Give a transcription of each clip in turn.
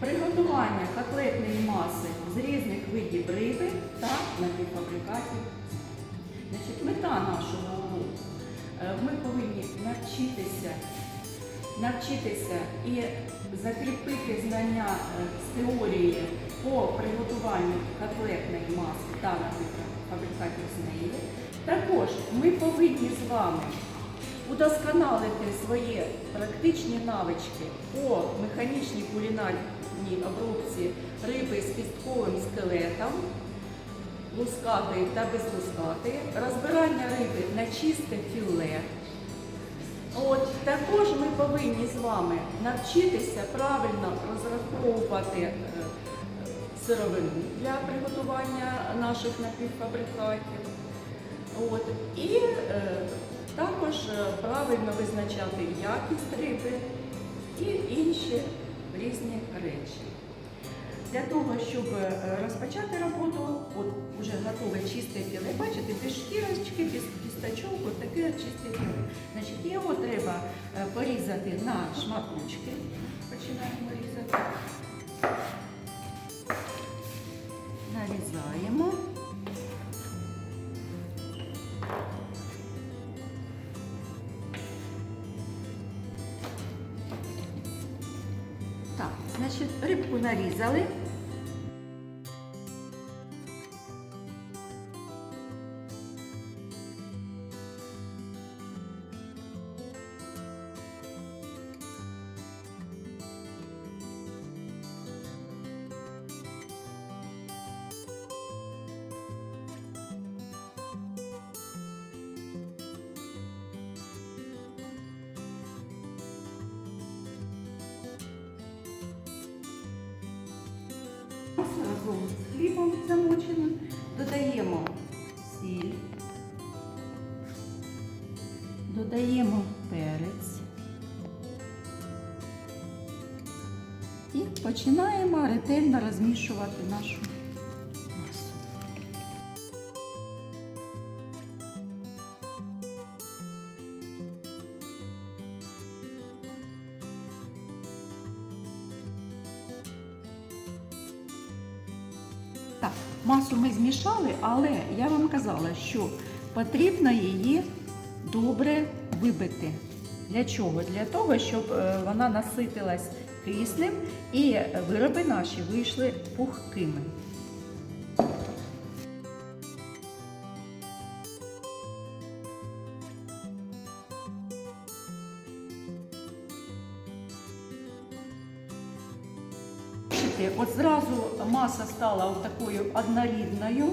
приготування котлетної маси з різних видів риби та напівфабрикатів. Значить, мета нашого уроку. Е, Ми повинні навчитися, навчитися і закріпити знання е, з теорії по приготуванню котлетної маси та напівфабрикатів з неї. Також ми повинні з вами удосконалити свої практичні навички по механічній кулінарній обробці риби з кістковим скелетом, лускатої та безлускатої, розбирання риби на чисте філе. От, також ми повинні з вами навчитися правильно розраховувати е, сировину для приготування наших напівфабрикатів. От, і е, також е, правильно визначати якість риби і інші різні речі. Для того, щоб е, розпочати роботу, от уже готове чисте філе, бачите, без шкірочки, без кісточок, от таке чисте філе. Значить, його треба е, порізати на шматочки. Починаємо різати. Нарізаємо. Значить, рибку нарізали. Хлібом замоченим, додаємо сіль, додаємо перець. І починаємо ретельно розмішувати нашу масу але я вам казала, що потрібно її добре вибити. Для чого? Для того, щоб е, вона наситилась киснем і вироби наші вийшли пухкими. Маса стала от такою однорідною,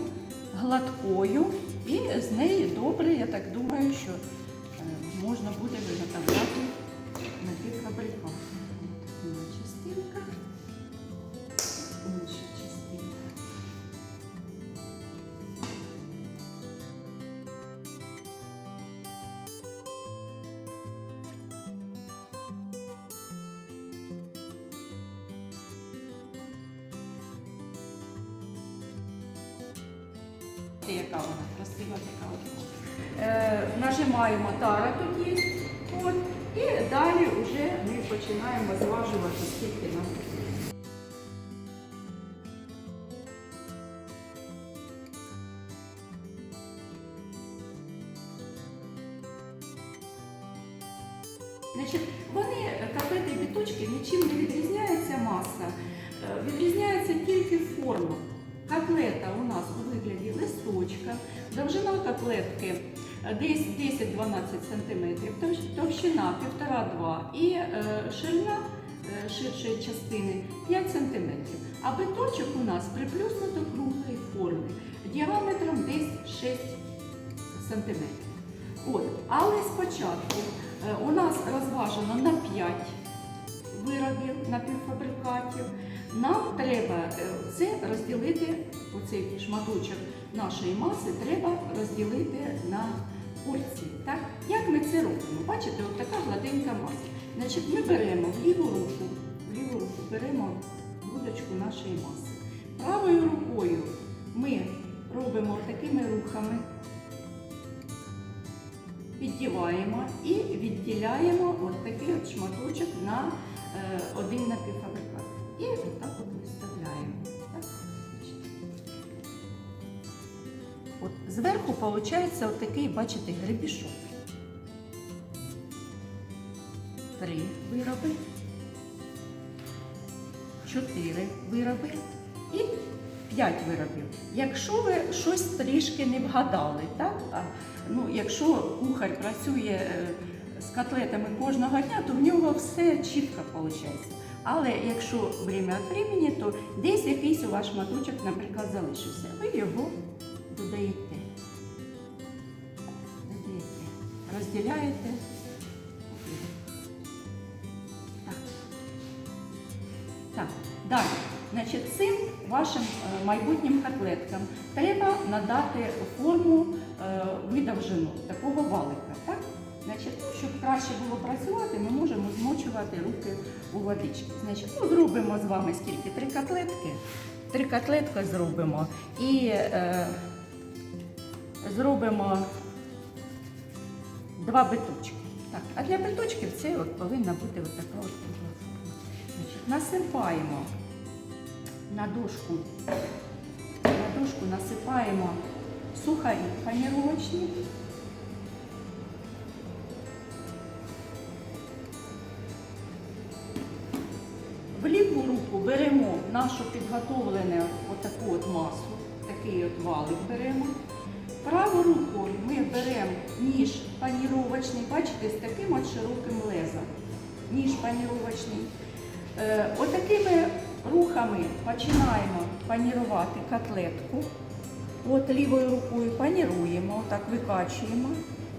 гладкою, і з неї добре, я так думаю, що Яка вона красива така. Е, нажимаємо тара тоді. От, і далі вже ми починаємо зважувати, скільки нам. Значить, вони, котлети і біточки, нічим не відрізняється маса. Е, Відрізняється тільки форма. Котлета у нас у вигляді листочка, довжина котлетки десь 10-12 см, товщина 1,5-2 і е, ширина е, ширшої частини 5 см. А биточок у нас приплюснуто круглої форми діаметром десь 6 см. От. Але спочатку е, у нас розважено на 5 виробів напівфабрикатів. Нам треба е, це розділити, оцей шматочок нашої маси треба розділити на порції. Так? Як ми це робимо? Бачите, от така гладенька маса. Значить, ми беремо в ліву руку, в ліву руку беремо грудочку нашої маси. Правою рукою ми робимо такими рухами, піддіваємо і відділяємо от такий от шматочок на е, один напівфабрикат. І отак от виставляємо. Так? От зверху виходить от такий, бачите, гребішок. Три вироби, чотири вироби і п'ять виробів. Якщо ви щось трішки не вгадали, так? Ну, якщо кухар працює е, з котлетами кожного дня, то в нього все чітко виходить. Але якщо время від времени, то десь якийсь у вас шматочок, наприклад, залишився. Ви його додаєте. Додаєте. Розділяєте. Так. Так, далі. Значить, цим вашим е, майбутнім котлеткам треба надати форму е, видовжену такого валика. Так? Значить, щоб краще було працювати, ми можемо змочувати руки у водичці. Значить, ну, зробимо з вами скільки? Три котлетки. Три котлетки зробимо і е, зробимо два биточки. Так, а для биточків це от повинна бути така от. Значить, насипаємо на дошку, на дошку насипаємо сухарі паніровочні. Ліву беремо нашу підготовлену отаку от масу, такий от валик беремо. Праву руку ми беремо ніж паніровочний, бачите, з таким от широким лезом. Ніж паніровочний. Е, отакими рухами починаємо панірувати котлетку. От лівою рукою паніруємо, так викачуємо.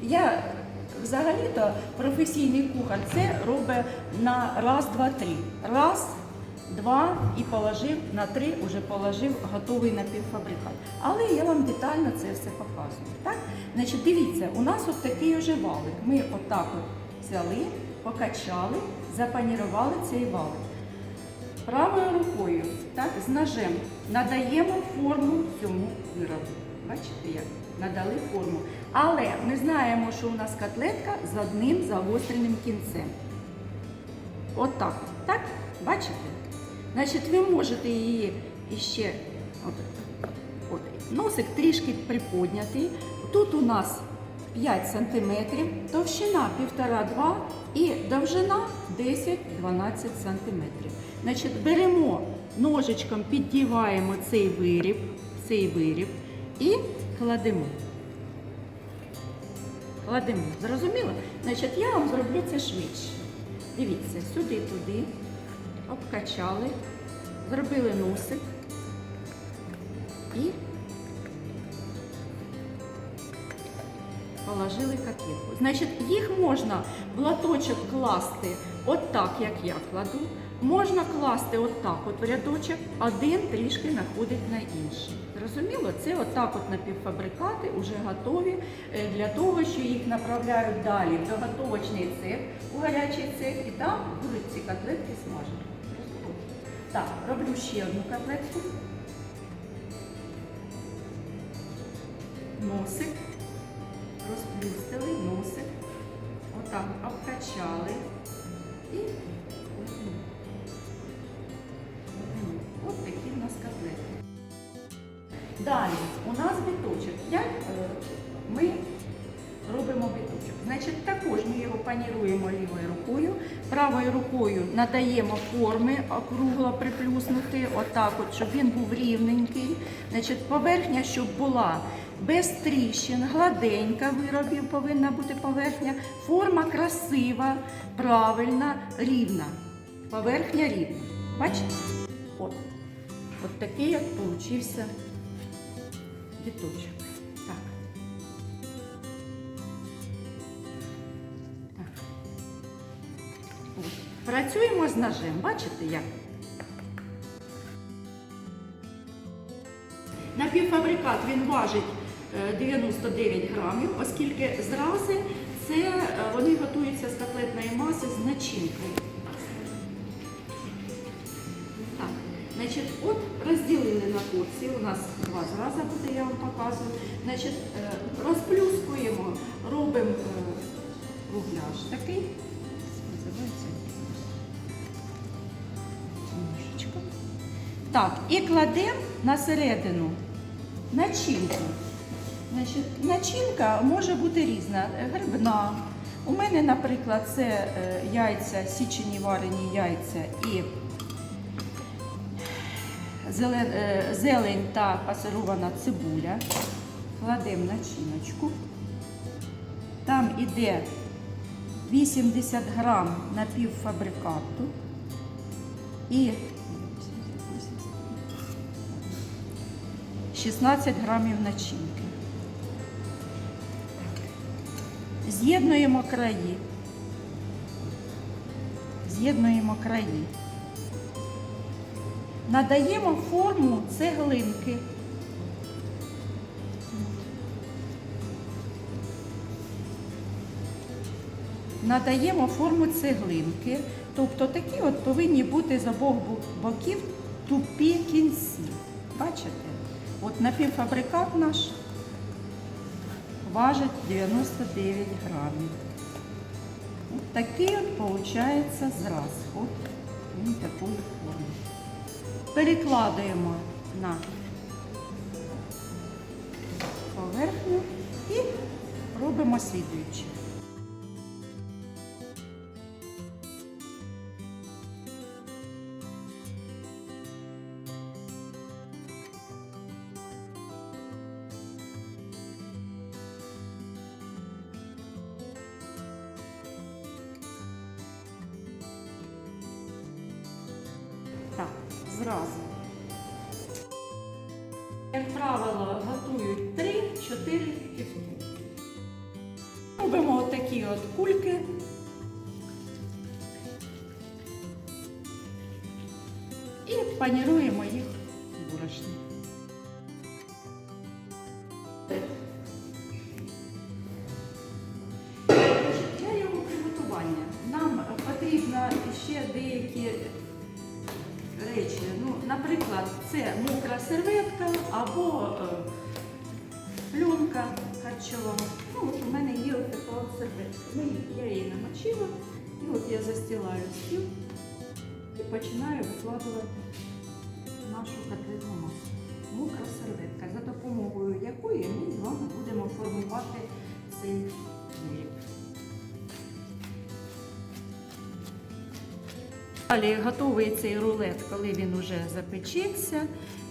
Я взагалі-то професійний кухар це робить на раз, два, три. Раз, два і положив, на три вже положив готовий напівфабрикат. Але я вам детально це все показую. Так? Значить, дивіться, у нас от такий вже валик. Ми отак от взяли, покачали, запанірували цей валик. Правою рукою, так, з ножем надаємо форму цьому виробу. Бачите, як надали форму. Але ми знаємо, що у нас котлетка з одним загостреним кінцем. Отак. От так? Бачите? Значить, ви можете її іще от, от, носик трішки приподнятий. Тут у нас 5 см, товщина 1,5-2 і довжина 10-12 см. Значить, беремо ножичком, піддіваємо цей виріб, цей виріб і кладемо. Кладемо. Зрозуміло? Значить, я вам зроблю це швидше. Дивіться, сюди, туди, обкачали, зробили носик і положили котлетку. Значить, їх можна в латочок класти отак, як я кладу. Можна класти отак от в рядочок, один трішки находить на інший. Зрозуміло? Це отак от напівфабрикати вже готові е, для того, що їх направляють далі в доготовочний цех, у гарячий цех, і там будуть ці котлетки смажені. Так, роблю ще одну котлетку. Носик розплюстили носик, отак обкачали і. Кладемо. От такі в нас котлети. Далі у нас біточок. Як е, ми? Значить, також ми його паніруємо лівою рукою, правою рукою надаємо форми округло приплюснути, отак, от, щоб він був рівненький. Значить, поверхня, щоб була без тріщин, гладенька виробів повинна бути поверхня, форма красива, правильна, рівна. Поверхня рівна. Бачите? От. От такий от получився біточок. Працюємо з ножем, бачите як? Напівфабрикат він важить е, 99 грамів, оскільки зрази це е, вони готуються з котлетної маси з начинкою. Значить, от розділили на порції. У нас два зрази буде, я вам показую. Значить, е, розплюскуємо, робимо е, кругляш такий. Називається. Так, і кладемо на середину начинку. Значить, начинка може бути різна, е, грибна. У мене, наприклад, це е, яйця, січені варені яйця і е, зелень та пасирована цибуля. Кладемо начиночку. Там іде 80 грам напівфабрикату і 16 грамів начинки. З'єднуємо краї. З'єднуємо краї. Надаємо форму цеглинки. Надаємо форму цеглинки. Тобто такі от повинні бути з обох боків тупі кінці. Бачите? От напівфабрикат наш важить 99 грамів. От такий от виходить зраз. От він такої форми. Перекладаємо на поверхню і робимо слідуюче. Кульки. І паніруємо їх борошні. Для його приготування нам потрібно ще деякі речі. Ну, наприклад, це мокра серветка або е, пленка харчова. Така. Ну, я її намочила, і от я застилаю стіл і починаю викладувати нашу котлетну масу. Мокра серветка, за допомогою якої ми з вами будемо формувати цей виріб. Далі готовий цей рулет, коли він вже запечеться,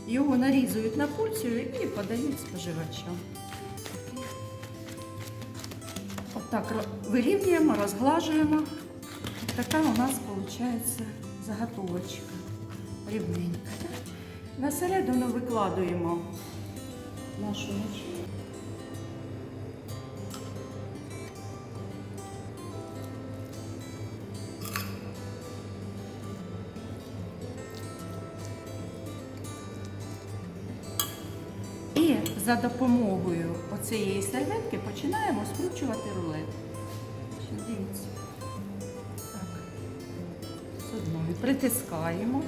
його нарізують на порцію і подають споживачам. Отак ро- вирівнюємо, розглажуємо. Така у нас виходить заготовочка рівненька. Насередину На середину викладуємо нашу начинку. За допомогою оцієї серветки починаємо скручувати рулет. Дивіться. Так. З одної притискаємо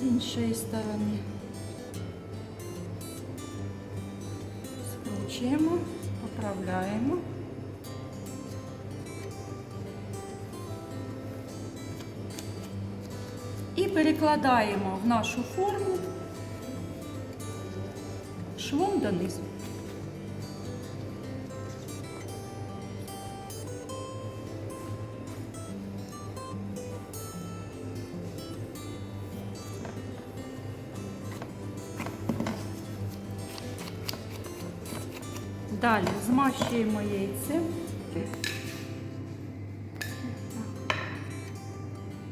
з іншої сторони. Скручуємо, поправляємо. І перекладаємо в нашу форму швом донизу. Далі змащуємо яйцем.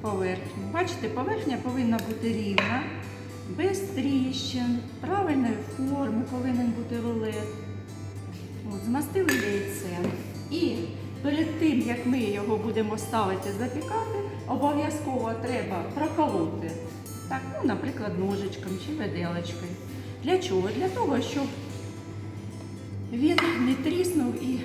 Поверхню. Бачите, поверхня повинна бути рівна, без тріщин, правильної форми повинен бути рулет. От, змастили яйцем. І перед тим, як ми його будемо ставити запікати, обов'язково треба проколоти. Так, ну, наприклад, ножичком чи виделочкою. Для чого? Для того, щоб він не тріснув і.